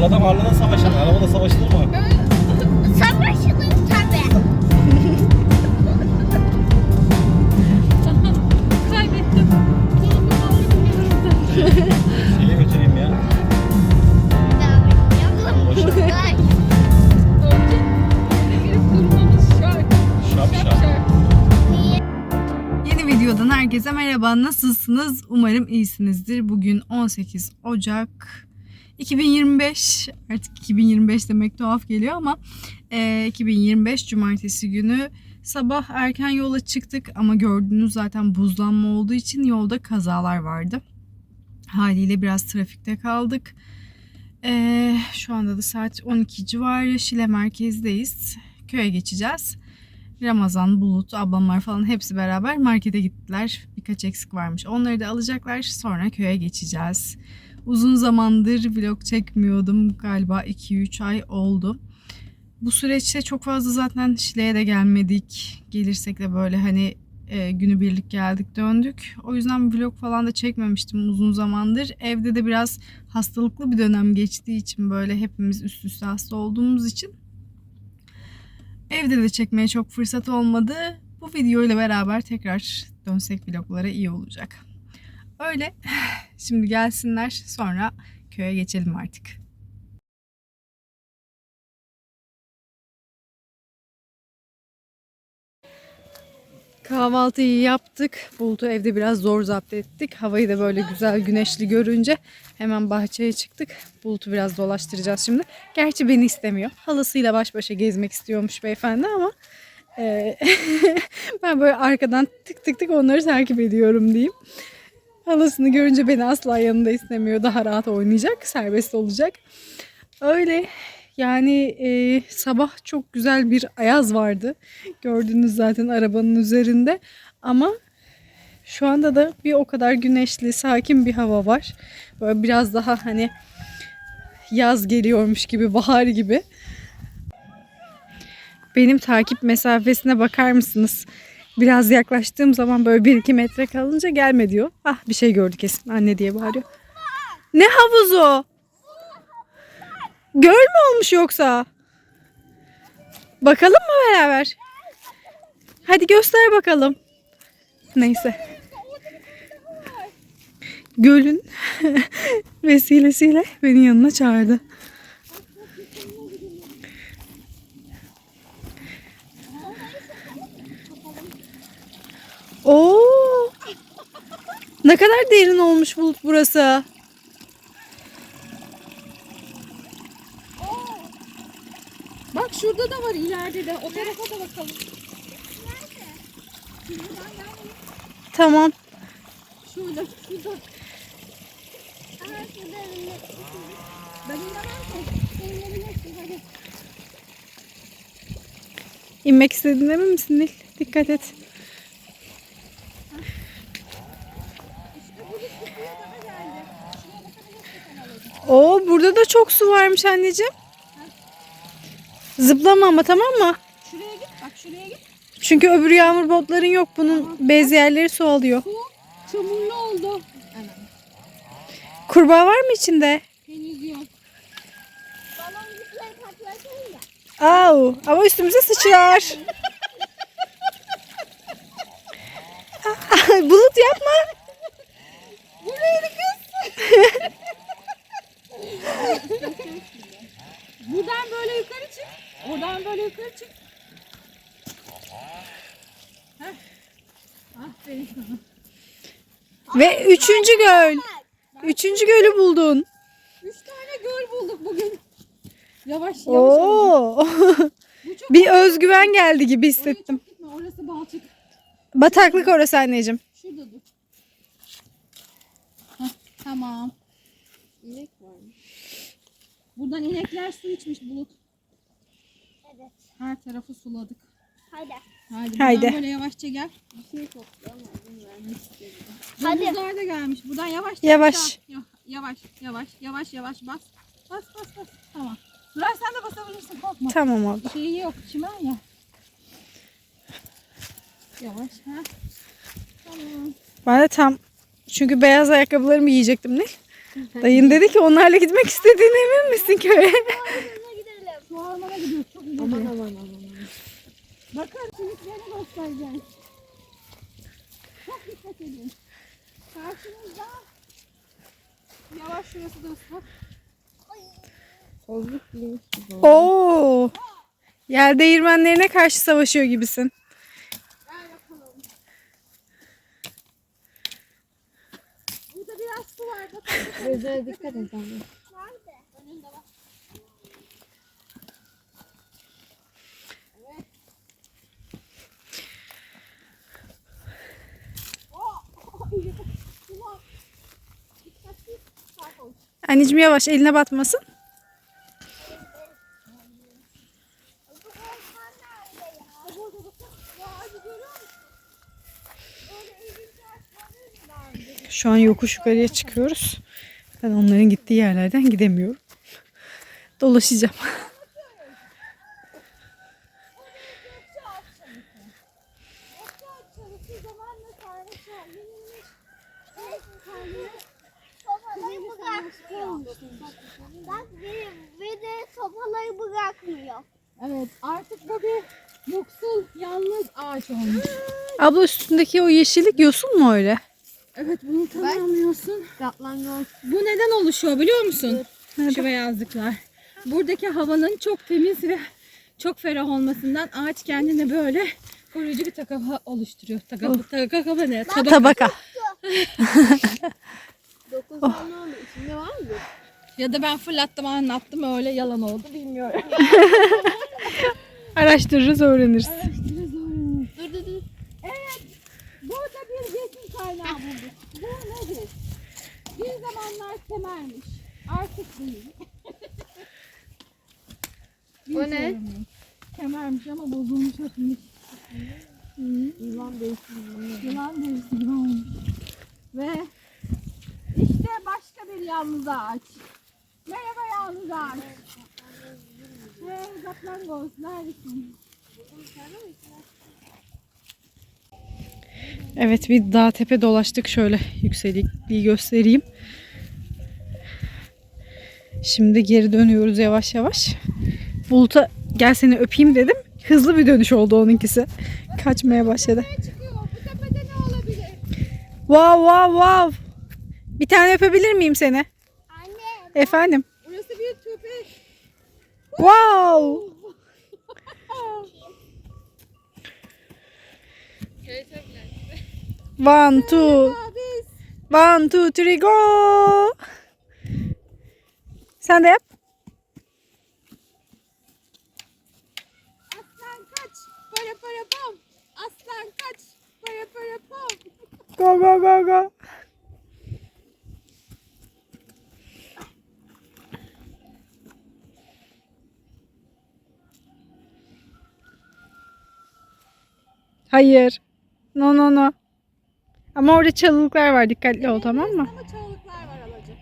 Tarlada marlada savaşan, arabada savaşılır mı? Savaşılır tabii. Kaybettim. Şeye götüreyim ya. Yeni videodan herkese merhaba. Nasılsınız? Umarım iyisinizdir. Bugün 18 Ocak 2025. Artık 2025 demek tuhaf geliyor ama e, 2025 Cumartesi günü sabah erken yola çıktık ama gördüğünüz zaten buzlanma olduğu için yolda kazalar vardı. Haliyle biraz trafikte kaldık. E, şu anda da saat 12 civarı Şile merkezdeyiz. Köye geçeceğiz. Ramazan, Bulut, ablamlar falan hepsi beraber markete gittiler. Birkaç eksik varmış. Onları da alacaklar. Sonra köye geçeceğiz. Uzun zamandır vlog çekmiyordum. Galiba 2-3 ay oldu. Bu süreçte çok fazla zaten Şile'ye de gelmedik. Gelirsek de böyle hani e, günübirlik geldik döndük. O yüzden vlog falan da çekmemiştim uzun zamandır. Evde de biraz hastalıklı bir dönem geçtiği için böyle hepimiz üst üste hasta olduğumuz için Evde de çekmeye çok fırsat olmadı. Bu video ile beraber tekrar dönsek vloglara iyi olacak. Öyle. Şimdi gelsinler sonra köye geçelim artık. Kahvaltıyı yaptık. Bulut'u evde biraz zor zapt ettik. Havayı da böyle güzel güneşli görünce hemen bahçeye çıktık. Bulut'u biraz dolaştıracağız şimdi. Gerçi beni istemiyor. Halasıyla baş başa gezmek istiyormuş beyefendi ama e, ben böyle arkadan tık tık tık onları takip ediyorum diyeyim. Halasını görünce beni asla yanında istemiyor. Daha rahat oynayacak, serbest olacak. Öyle yani e, sabah çok güzel bir ayaz vardı. Gördünüz zaten arabanın üzerinde. Ama şu anda da bir o kadar güneşli, sakin bir hava var. Böyle biraz daha hani yaz geliyormuş gibi, bahar gibi. Benim takip mesafesine bakar mısınız? Biraz yaklaştığım zaman böyle 1-2 metre kalınca gelme diyor. Ah bir şey gördü kesin anne diye bağırıyor. Ne havuzu? Göl mü olmuş yoksa? Bakalım mı beraber? Hadi göster bakalım. Neyse. Gölün vesilesiyle beni yanına çağırdı. Oo! Ne kadar derin olmuş bulut burası. Bak şurada da var ileride de. O tarafa da bakalım. Tamam. Şurada, şurada. Ben inanmam ki. İnmek istediğin emin misin Nil? Dikkat et. Oo burada da çok su varmış anneciğim. Zıplama ama tamam mı? Şuraya git. Bak şuraya git. Çünkü öbür yağmur botların yok. Bunun bez yerleri su alıyor. Su çamurlu oldu. Kurbağa var mı içinde? Henüz yok. Au, ama üstümüze sıçrar. Bulut yapma. Buraya kız. Buradan böyle yukarı çık. Oradan böyle yukarı çık. Heh. Aferin sana. Ve üçüncü göl. Üçüncü gölü buldun. Üç tane göl bulduk bugün. Yavaş yavaş. Oo. Bir özgüven geldi gibi Oraya hissettim. çok gitme. Orası balçık. Bataklık orası anneciğim. Şurada dur. Heh, tamam. İnek. Buradan inekler su içmiş bulut. Evet. Her tarafı suladık. Hadi. Haydi, Haydi. buradan böyle yavaşça gel. Bir şey topla ama bunu vermek istedim. Hadi. Domuzlar da gelmiş. Buradan yavaşça Yavaş. Yo- Yavaş, yavaş, yavaş, yavaş bas. Bas, bas, bas. Tamam. Durar sen de basabilirsin korkma. Tamam abla. Şeyi yok, çimen ya. Yavaş, ha. Tamam. Ben de tam çünkü beyaz ayakkabılarımı giyecektim Nil. Dayın dedi ki onlarla gitmek istediğine emin misin köye? Şu ormana gidiyoruz. Çok iyi. Aman aman aman. Bakın çeliklerini göstereceğim. Çok dikkat edin. Karşınızda yavaş şurası da ıslak. Değilmiş gibi. Oo. Yer değirmenlerine karşı savaşıyor gibisin. Ver bakalım. Burada biraz su var. Gözlere dikkat ama. Nerede? Anneciğim yavaş eline batmasın. Şu an yokuş yukarıya çıkıyoruz. Ben onların gittiği yerlerden gidemiyorum. Dolaşacağım. Bak benim bir de sopalayı bırakmıyor. Evet artık bu bir yoksul yalnız ağaç olmuş. Abla üstündeki o yeşillik yosun mu öyle? Evet bunu tanıyamıyorsun. Katlangoz. Bu neden oluşuyor biliyor musun? Şu beyazlıklar. Buradaki havanın çok temiz ve çok ferah olmasından ağaç kendine böyle koruyucu bir tabaka oluşturuyor. Tabaka, tabaka ne? Tabaka. Tabaka. Dokuz oldu. İçinde var mı? Ya da ben fırlattım anlattım öyle yalan oldu bilmiyorum. Araştırırız öğreniriz. Dur dur dur. Evet. Burada bir besin kaynağı bulduk. Bu nedir? Bir zamanlar kemermiş. Artık değil. O ne? Kemermiş ama bozulmuş atmış. Yılan derisi gibi. Yılan derisi gibi olmuş. Ve işte başka bir yalnız ağaç. Merhaba yalnız ağaç. Hey Kaplangoz neredesin? Evet bir dağ tepe dolaştık şöyle yüksekliği göstereyim. Şimdi geri dönüyoruz yavaş yavaş. Bulut'a gel seni öpeyim dedim. Hızlı bir dönüş oldu onunkisi. Kaçmaya başladı. Wow wow wow. Bir tane öpebilir miyim seni? Anne. Efendim. Burası bir köpek. Wow. One, two, one, two, three, go. Sen de yap. aslan kaç. Para para pam. Aslan kaç. Para para pam. Go go go go. Hayır. No no no. Ama orada çalılıklar var. Dikkatli ol tamam mı? Ama çoğunluklar var alacak.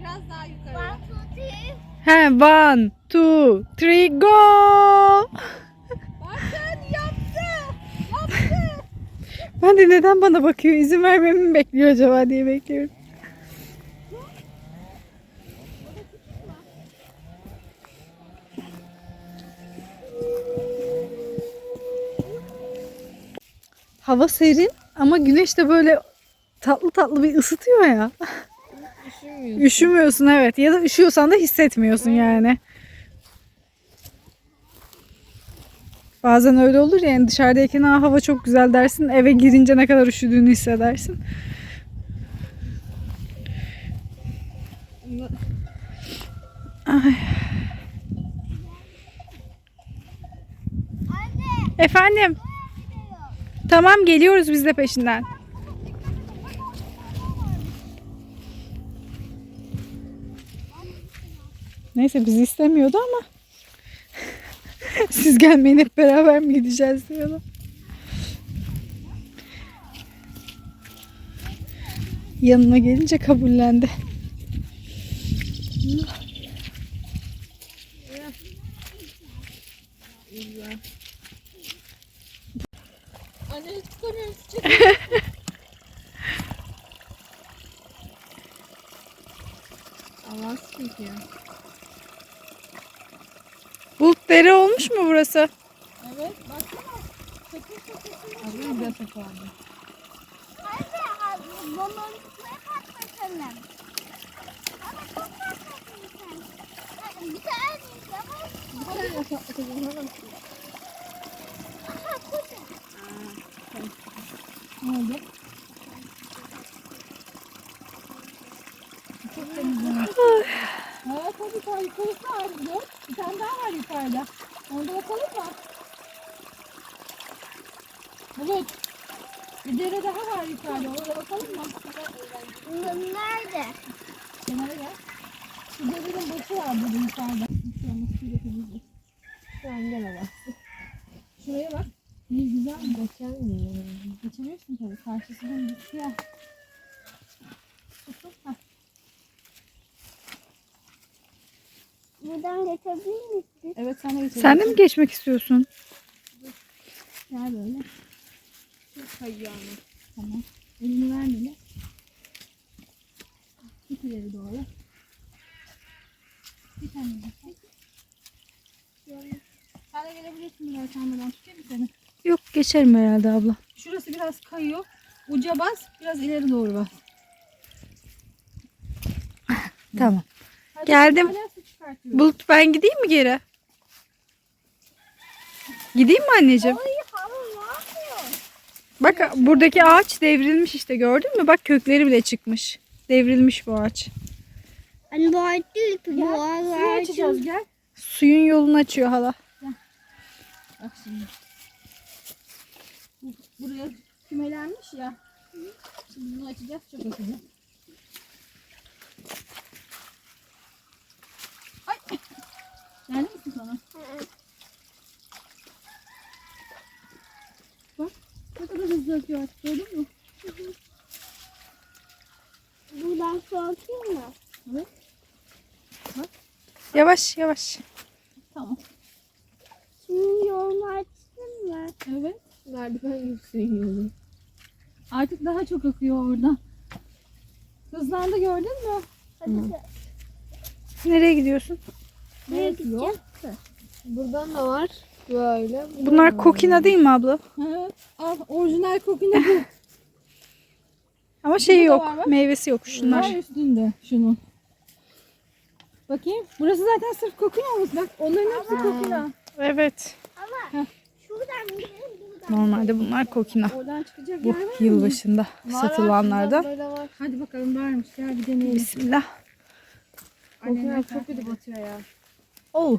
Biraz daha yukarı. Bak tutayım. He, one, two, three, go. Bakın yaptı. Yaptı. Ben de neden bana bakıyor? İzin vermemi mi bekliyor acaba diye bekliyorum. Hava serin ama güneş de böyle tatlı tatlı bir ısıtıyor ya. Düşünmüyorsun. Üşümüyorsun evet ya da üşüyorsan da hissetmiyorsun yani. Bazen öyle olur ya yani dışarıdayken "Aa, hava çok güzel dersin eve girince ne kadar üşüdüğünü hissedersin. Ay. Anne. Efendim tamam geliyoruz biz de peşinden. Neyse bizi istemiyordu ama siz gelmeyin hep beraber mi gideceğiz diyordu. Yanına gelince kabullendi. Anne tutamıyorum. Allah çekiyor. Bulut dere olmuş mu burası? Evet baksana. Sakın sakın. Az önce de vardı. Hadi abi balonlukları patlatalım. Ama çok patlatın Hadi bir tane yavaş. Bir tane patlatalım hemen. Aha koca. Ne oldu? Çok temizlemiş. Evet tabii tabii yukarısı var. Dur. Bir tane daha var yukarıda. Orada bakalım mı? Bulut. Bir dere daha var yukarıda. Orada bakalım mı? Nerede? Kenara gel. Şu derenin başı var burada yukarıda. Şu an nasıl yapabiliriz? Şu an gene bak. Şuraya bak. Ne güzel mi? Geçemiyor. Geçemiyorsun tabii. Karşısı dümdüz siyah. Buradan geçebilir misin? Evet sen de geçebilirsin. Sen de mi geçmek istiyorsun? Gel böyle. Çok kayıyor ama. Tamam. Elini ver bana. Git ileri doğru. Bir tane daha. Sen de gelebilirsin buraya çantadan. Tutayım mı seni? Yok geçerim herhalde abla. Şurası biraz kayıyor. Uca bas, biraz ileri doğru bas. Tamam. Hadi Geldim. Bulut ben gideyim mi geri? Gideyim mi anneciğim? Yapıyor? Bak buradaki ağaç devrilmiş işte gördün mü? Bak kökleri bile çıkmış. Devrilmiş bu ağaç. Hani bu ağaç değil ki bu Gel, suyu ağaç. açacağız gel. Suyun yolunu açıyor hala. Bak şimdi. Bu- Buraya kümelenmiş ya. Şimdi bunu açacağız çok açacağız. Ay. Geldi misin sana? Bak. Ne kadar hızlı akıyor artık gördün mü? Buradan su atıyor mu? Evet. Yavaş yavaş. Tamam. Şimdi yolunu açtın mı? Evet. Merdiven yolu. Artık daha çok akıyor oradan. Hızlandı gördün mü? Hadi de. Nereye gidiyorsun? Nereye Evet, yol. gideceğiz? Buradan da var. Böyle. Bunlar kokina değil mi abla? Evet. Al orijinal kokine bu. Ama Burada da yok. var. Meyvesi yok Var şunlar. üstünde şunun. Bakayım. Burası zaten sırf kokina olmuş. Bak onların hepsi kokina. Evet. Ama şuradan gidelim buradan. Normalde bunlar kokina. Bu yılbaşında satılanlardan. Hadi bakalım varmış. Gel bir deneyelim. Bismillah. Anneler çok kötü batıyor ya. Oh.